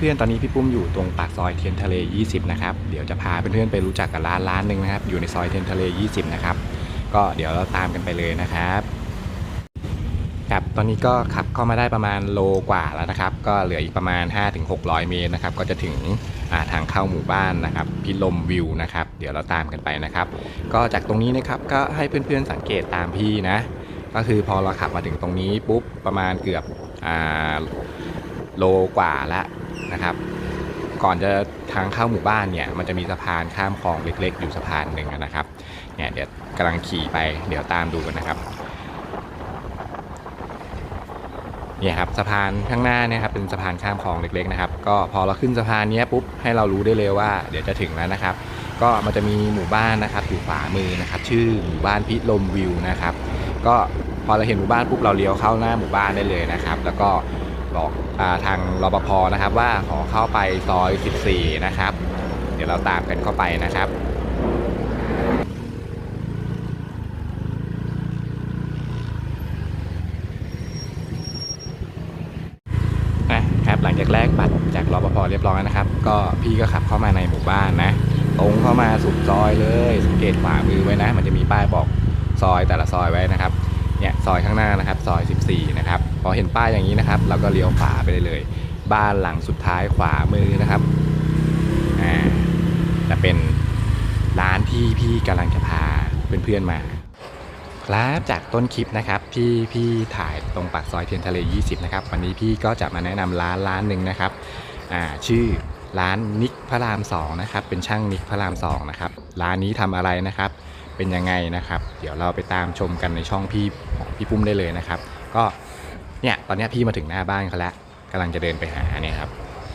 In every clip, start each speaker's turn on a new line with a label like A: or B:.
A: เพื่อนๆ ตอนนี้พี่ปุ้มอยู่ตรงปากซอยเทียนทะเล 20 นะครับ เดี๋ยวจะพาเพื่อนๆ ไปรู้จักกับร้านร้านหนึ่งนะครับ อยู่ในซอยเทียนทะเล 20 นะครับ ก็เดี๋ยวเราตามกันไปเลยนะครับครับตอนนี้ก็ขับเข้ามาได้ประมาณโลกว่าแล้วนะครับ ก็เหลืออีกประมาณ 5-600 เมตรนะครับ ก็จะถึงาทางเข้าหมู่บ้านนะครับ พิลมวิวนะครับ เดี๋ยวเราตามกันไปนะครับ ก็จากตรงนี้นะครับก็ให้เพื่อนๆสังเกตตามพี่นะ ก็คือพอเราขับมาถึงตรงนี้ปุ๊บประมาณเกือบอโลกว่าแล้ว นะครับ ก่อนจะทางเข้าหมู่บ้านเนี่ยมันจะมีสะพานข้ามคลองเล็ก ๆ อยู่สะพานหนึ่งนะครับเนี่ยเดี๋ยวกำลังขี่ไปเดี๋ยวตามดูกันนะครับเนี่ยครับสะพานข้างหน้าเนี่ยครับเป็นสะพานข้ามคลองเล็กๆนะครับก็พอเราขึ้นสะพานนี้ปุ๊บให้เรารู้ได้เลยว่าเดี๋ยวจะถึงแล้วนะครับ ก็มันจะมีหมู่บ้านนะครับอยู่ขวามือนะครับ ชื่อหมู่บ้านพิลมวิวนะครับ ก็พอเราเห็นหมู่บ้านปุ๊บเราเลี้ยวเข้าหน้าหมู่บ้านได้เลยนะครับ แล้วก็ บอกอทางรปภนะครับว่าขอเข้าไปซอย 14 นะครับ เดี๋ยวเราตามกันเข้าไปนะครับนะครับหลังจากแลกบัตรจากรปภเรียบร้อยนะครับ ก็พี่ก็ขับเข้ามาในหมู่บ้านนะ ตรงเข้ามาสุดซอยเลยสังเกตขวามือไว้นะ มันจะมีป้ายบอกซอยแต่ละซอยไว้นะครับ เนี่ยซอยข้างหน้านะครับซอย 14 นะครับพอเห็นป้ายอย่างนี้นะครับ เราก็เลี้ยวขวาไปได้เลย บ้านหลังสุดท้ายขวามือนะครับอ่าจะเป็นร้านที่พี่กำลังจะพาเพื่อนๆมา ครับจากต้นคลิปนะครับที่พี่ถ่ายตรงปากซอยเทียนทะเล 20 นะครับ วันนี้พี่ก็จะมาแนะนำร้านร้านหนึ่งนะครับอ่าชื่อร้านนิกพระราม2นะครับเป็นช่างนิกพระราม2นะครับร้านนี้ทำอะไรนะครับ เป็นยังไงนะครับ เดี๋ยวเราไปตามชมกันในช่องพี่ของพี่ปุ้มได้เลยนะครับ ก็เนี่ยตอนเนี้ยพี่มาถึงหน้าบ้านเขาแล้วกำลังจะเดินไปหาเนี่ยครับ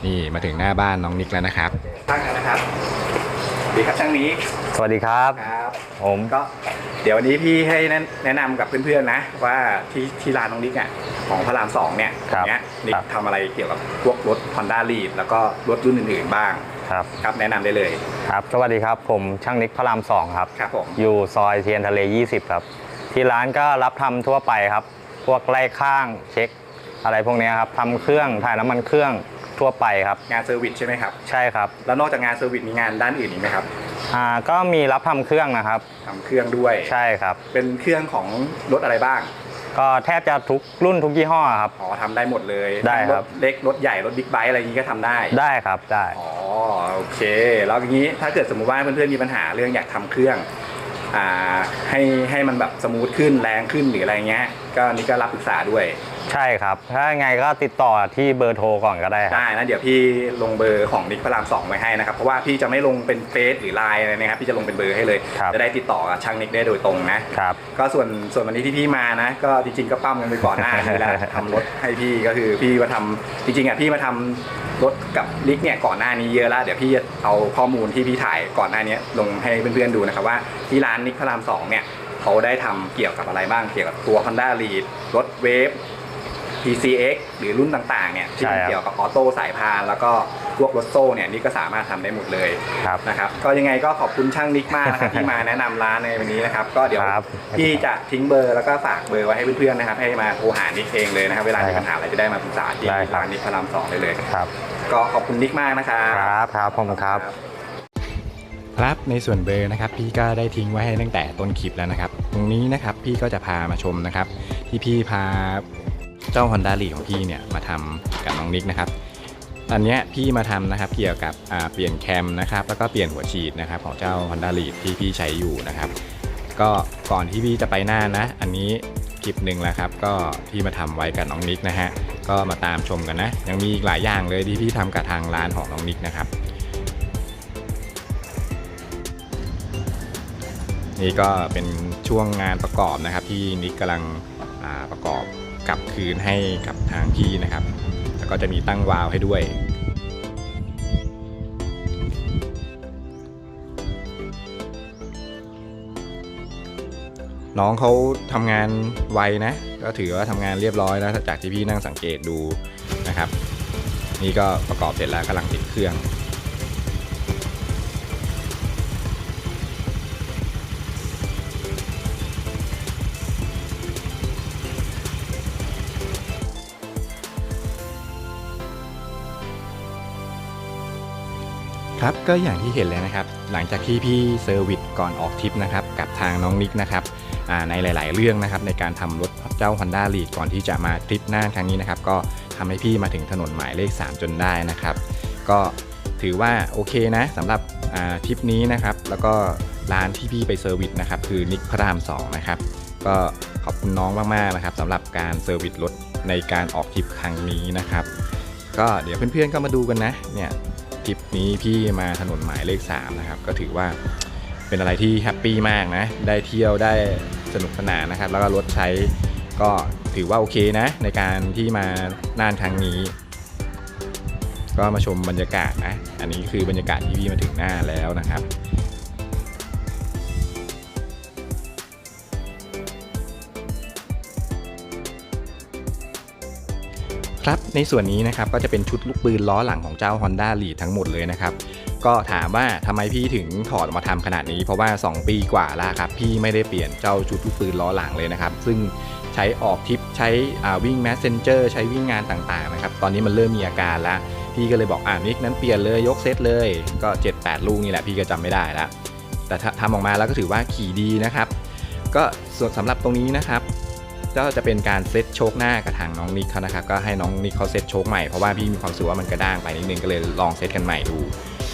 A: นี่มาถึงหน้าบ้านน้องนิกแล้วนะครับตั้งแล้วนะครับดีครับช่างนี้
B: สวัสดีครับ
A: ครับ
B: ผม
A: ก็เดี๋ยววันนี้พี่ให้แนะแนะนำกับเพื่อนๆนะ ว่าที่ที่ร้านน้องนิกอะของพระรามสองเนี่ย
B: ครับ
A: เนี้ยนิก
B: ครับ
A: ทำอะไรเกี่ยวกับพวกรถ Honda l e a d แล้วก็รถรุ่นอื่นๆบ้าง
B: ครับ
A: ครับแนะนำได้เลย
B: ครับ สวัสดีครับ ผมช่างนิกพระรามสองครับ
A: ครับผม
B: อยู่ซอยเทียนทะเล 20 ครับ ที่ร้านก็รับทำทั่วไปครับ พวกไล่ข้างเช็ค อะไรพวกเนี้ยครับทำเครื่องถ่ายน้ำมันเครื่องทั่วไปครับ
A: งานเซอร์วิสใช่ไหมครับ
B: ใช่ครับ
A: แล้วนอกจากงานเซอร์วิสมีงานด้านอื่นอีกไหมครับ
B: อ่าก็มีรับทำเครื่องนะครับ
A: ทำเครื่องด้วย
B: ใช่ครับ
A: เป็นเครื่องของรถอะไรบ้าง
B: ก็แทบจะทุกรุ่นทุกยี่ห้อครับ
A: อ๋อทำได้หมดเลย
B: ได้ครับ
A: ถเล็กรถใหญ่รถบิ๊กไบค์อะไรอย่างนี้ก็ทำได้
B: ได้ครับได้
A: อ๋อ โอเค แล้วอย่างนี้ถ้าเกิดสมมุติว่าเพื่อนๆมีปัญหาเรื่องอยากทำเครื่องอ่าให้ให้มันแบบสมูทขึ้นแรงขึ้นหรืออะไรเงี้ย ก็นี่ก็รับปรึกษาด้วย
B: ใช่ครับ ถ้าไงก็ติดต่อที่เบอร์โทรก่อนก็ได้ครับ
A: ได้นะเดี๋ยวพี่ลงเบอร์ของนิกพระรามสองไว้ให้นะครับ เพราะว่าพี่จะไม่ลงเป็นเฟซหรือไลน์อะไรนะครับ พี่จะลงเป็นเบอร์ให้เลย
B: ครับ
A: จะได้ติดต่อกับช่างนิกได้โดยตรงนะ
B: ครับ
A: ก็ส่วนส่วนวันนี้ที่พี่มานะ ก็จริงๆก็ปั้มกันไปก่อนหน้านี้แล้วทำรถให้พี่ก็คือพี่มาทำจริงๆอะพี่มาทำ รถกับลิกเนี่ยก่อนหน้านี้เยอะแล้วเดี๋ยวพี่จะเอาข้อมูลที่พี่ถ่ายก่อนหน้านี้ลงให้เพื่อนๆดูนะครับว่าที่ร้านนิกพระรามสองเนี่ยเขาได้ทำเกี่ยวกับอะไรบ้างเกี่ยวกับตัว Honda l e a d รถเวฟ PCX หรือรุ่นต่างๆเนี่ยที่
B: ใช่ครับ
A: เกี่ยวกับออโต้สายพานแล้วก็ พวกรถโซ่เนี่ยนี่ก็สามารถทำได้หมดเลย
B: ครับ
A: นะครับ ก็ยังไงก็ขอบคุณช่างนิกมากนะครับที่มาแนะนำร้านในวันนี้นะครับ ก็เดี๋ยว
B: ครับ
A: พี่จะทิ้งเบอร์แล้วก็ฝากเบอร์ไว้ให้เพื่อนๆนะครับ ให้มาโทรหานิกเองเลยนะครับเวลามีปัญหาอะไรจะได้มาปรึกษาที่
B: ได้ครับ
A: ร้านนิกพระรามสองได้เลย
B: ครับ
A: ก็ขอบคุณนิกมากนะครับ
B: ครับครับผมครับ
A: ครับในส่วนเบอร์นะครับ พี่ก็ได้ทิ้งไว้ให้ตั้งแต่ต้นคลิปแล้วนะครับ ตรงนี้นะครับพี่ก็จะพามาชมนะครับ ที่พี่พาเจ้า Honda l e a d ของพี่เนี่ยมาทำกับน้องนิกนะครับต อันนี้พี่มาทำนะครับเกี่ยวกับเปลี่ยนแคมนะครับแล้วก็เปลี่ยนหัวฉีดนะครับของเจ้า Honda l e a d ที่พี่ใช้อยู่นะครับ ก็ก่อนที่พี่จะไปหน้านะ อันนี้คลิปหนึ่งแล้วครับ ก็พี่มาทำไว้กับน้องนิกนะฮะก็มาตามชมกันนะ ยังมีอีกหลายอย่างเลยที่พี่ทำกับทางร้านของน้องนิกนะครับนี่ก็เป็นช่วงงานประกอบนะครับ ที่นิกกำลังประกอบกลับคืนให้กับทางพี่นะครับ แล้วก็จะมีตั้งวาล์วให้ด้วย น้องเขาทำงานไวนะ ก็ถือว่าทำงานเรียบร้อยแล้วจากที่พี่นั่งสังเกตดูนะครับ นี่ก็ประกอบเสร็จแล้วกำลังติดเครื่อง ครับก็อย่างที่เห็นเลยนะครับ หลังจากที่พี่เซอร์วิสก่อนออกทริปนะครับกับทางน้องนิกนะครับในหลาย ๆ เรื่องนะครับในการทำรถเจ้า Honda l e a d ก่อนที่จะมาทริปหน้าครั้งนี้นะครับก็ทำให้พี่มาถึงถนนหมายเลข 3 จนได้นะครับ ก็ถือว่าโอเคนะสำหรับทริปนี้นะครับ แล้วก็ร้านที่พี่ไปเซอร์วิสนะครับคือนิกพระราม2นะครับก็ขอบคุณน้องมากๆนะครับสำหรับการเซอร์วิสรถในการออกทริปครั้งนี้นะครับ ก็เดี๋ยวเพื่อนๆก็มาดูกันนะเนี่ย ทริปนี้พี่มาถนนหมายเลข 3 นะครับ ก็ถือว่าเป็นอะไรที่แฮปปี้มากนะ ได้เที่ยวได้สนุกสนานนะครับ แล้วก็รถใช้ก็ถือว่าโอเคนะ ในการที่มาน่านครั้งนี้ ก็มาชมบรรยากาศนะ อันนี้คือบรรยากาศที่พี่มาถึงหน้าแล้วนะครับ ครับในส่วนนี้นะครับก็จะเป็นชุดลูกปืนล้อหลังของเจ้า Honda l e a d ทั้งหมดเลยนะครับก็ถามว่าทำไมพี่ถึงถอดมาทำขนาดนี้ เพราะว่า 2 ปีกว่าแล้วครับพี่ไม่ได้เปลี่ยนเจ้าชุดลูกปืนล้อหลังเลยนะครับ ซึ่งใช้ออกทริปใช้วิ่ง Messenger ใช้วิ่งงานต่างๆนะครับตอนนี้มันเริ่มมีอาการแล้ว พี่ก็เลยบอกอ่านิกนั้นเปลี่ยนเลยยกเซตเลยก็ 7-8 ลูกนี่แหละพี่ก็จำไม่ได้แล้วแต่ถ้าทำออกมาแล้วก็ถือว่าขี่ดีนะครับ ก็ส่วนสำหรับตรงนี้นะครับ ก็จะเป็นการเซตโชคหน้ากับทางน้องนิกเขานะครับก็ให้น้องนิกเขาเซตโชคใหม่เพราะว่าพี่มีความรู้สึกว่ามันกระด้างไปนิดนึงก็เลยลองเซตกันใหม่ดู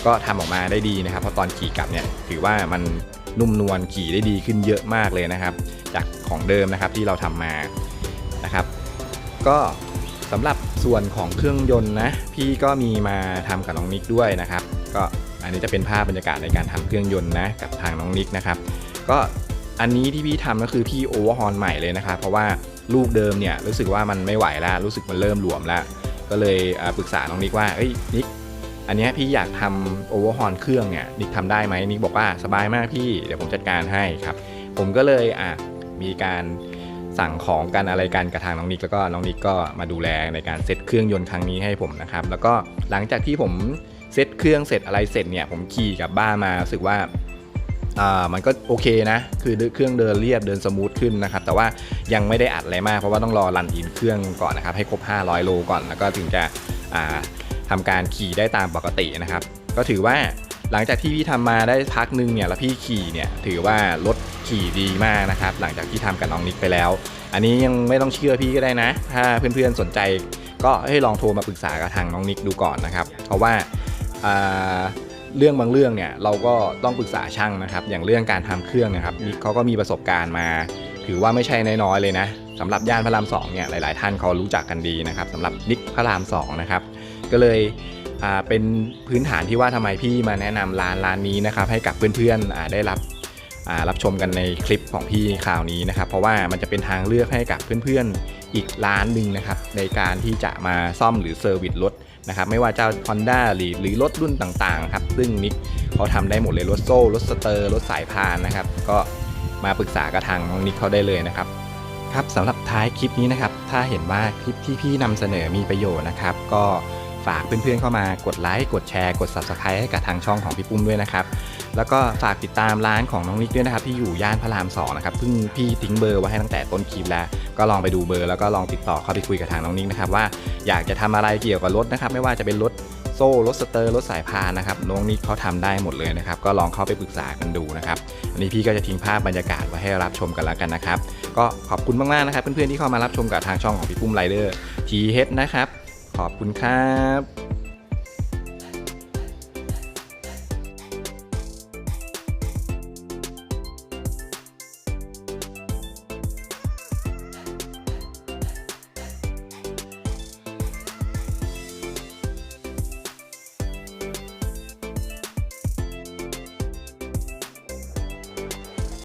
A: ก็ทำออกมาได้ดีนะครับเพราะตอนขี่กลับเนี่ยถือว่ามันนุ่มนวลขี่ได้ดีขึ้นเยอะมากเลยนะครับ จากของเดิมนะครับที่เราทำมานะครับ ก็สำหรับส่วนของเครื่องยนต์นะพี่ก็มีมาทำกับน้องนิกด้วยนะครับ ก็อันนี้จะเป็นภาพบรรยากาศในการทำเครื่องยนต์นะกับทางน้องนิกนะครับ ก็ อันนี้ที่พี่ทำก็คือพี่โอเวอร์ฮอนใหม่เลยนะครับเพราะว่าลูกเดิมเนี่ยรู้สึกว่ามันไม่ไหวแล้วรู้สึกมันเริ่มหลวมแล้วก็เลยปรึกษาน้องนิกว่าเอ้ยนิกอันนี้พี่อยากทำโอเวอร์ฮอนเครื่องเนี่ยนิกทำได้ไหมนิกบอกว่าสบายมากพี่เดี๋ยวผมจัดการให้ครับ ผมก็เลยอะมีการสั่งของกันอะไรกันกับทางน้องนิกแล้วก็น้องนิกก็มาดูแลในการเซตเครื่องยนต์ครั้งนี้ให้ผมนะครับแล้วก็หลังจากที่ผมเซตเครื่องเสร็จอะไรเสร็จเนี่ยผมขี่กลับบ้านมารู้สึกว่า มันก็โอเคนะ คือเครื่องเดินเรียบเดินสมูทขึ้นนะครับ แต่ว่ายังไม่ได้อัดอะไรมาก เพราะว่าต้องรอรันอินเครื่องก่อนนะครับ ให้ครบ 500 โลก่อน แล้วก็ถึงจะอ่าทำการขี่ได้ตามปกตินะครับ ก็ถือว่าหลังจากที่พี่ทำมาได้พักหนึงเนี่ยแล้วพี่ขี่เนี่ยถือว่ารถขี่ดีมากนะครับ หลังจากที่ทำกับน้องนิกไปแล้ว อันนี้ยังไม่ต้องเชื่อพี่ก็ได้นะ ถ้าเพื่อนๆสนใจก็ให้ลองโทรมาปรึกษากับทางน้องนิกดูก่อนนะครับ เพราะว่า เรื่องบางเรื่องเนี่ยเราก็ต้องปรึกษาช่างนะครับ อย่างเรื่องการทำเครื่องนะครับนิกเขาก็มีประสบการณ์มา ถือว่าไม่ใช่น้อยๆเลยนะสำหรับย่านพระรามสองเนี่ยหลาย ๆ ท่านเขารู้จักกันดีนะครับสำหรับนิกพระรามสองนะครับก็เลยเป็นพื้นฐานที่ว่าทำไมพี่มาแนะนำร้านร้านนี้นะครับให้กับเพื่อนๆได้รับรับชมกันในคลิปของพี่คราวนี้นะครับ เพราะว่ามันจะเป็นทางเลือกให้กับเพื่อนๆอีกร้านหนึ่งนะครับ ในการที่จะมาซ่อมหรือเซอร์วิสรถ นะครับไม่ว่าเจ้า Honda หรือหรือรถรุ่นต่างๆครับซึ่งนิกเขาทำได้หมดเลยรถโซ่รถสเตอร์รถสายพานนะครับ ก็มาปรึกษากับทางน้องนิกเขาได้เลยนะครับครับสำหรับท้ายคลิปนี้นะครับ ถ้าเห็นว่าคลิปที่พี่นำเสนอมีประโยชน์นะครับ ก็ ฝากเพื่อนๆเข้ามากดไลค์กดแชร์กด Subscribe ให้กับทางช่องของพี่ปุ้มด้วยนะครับ แล้วก็ฝากติดตามร้านของน้องนิกด้วยนะครับ ที่อยู่ย่านพระราม2นะครับเพิ่งพี่ทิ้งเบอร์ไว้ให้ตั้งแต่ต้นคลิปแล้ว ก็ลองไปดูเบอร์แล้วก็ลองติดต่อเข้าไปคุยกับทางน้องนิกนะครับว่าอยากจะทำอะไรเกี่ยวกับรถนะครับ ไม่ว่าจะเป็นรถโซ่รถสเตอร์รถสายพานนะครับน้องนิกเขาทำได้หมดเลยนะครับ ก็ลองเข้าไปปรึกษากันดูนะครับอันนี้พี่ก็จะทิ้งภาพบรรยากาศไว้ให้รับชมกันแล้วกันนะครับ ก็ขอบคุณมากๆนะครับ เพื่อนๆที่เข้ามารับชมกับทางช่องของพี่ปุ้มไรเดอร์ทีเฮดนะครับ ขอบคุณครับ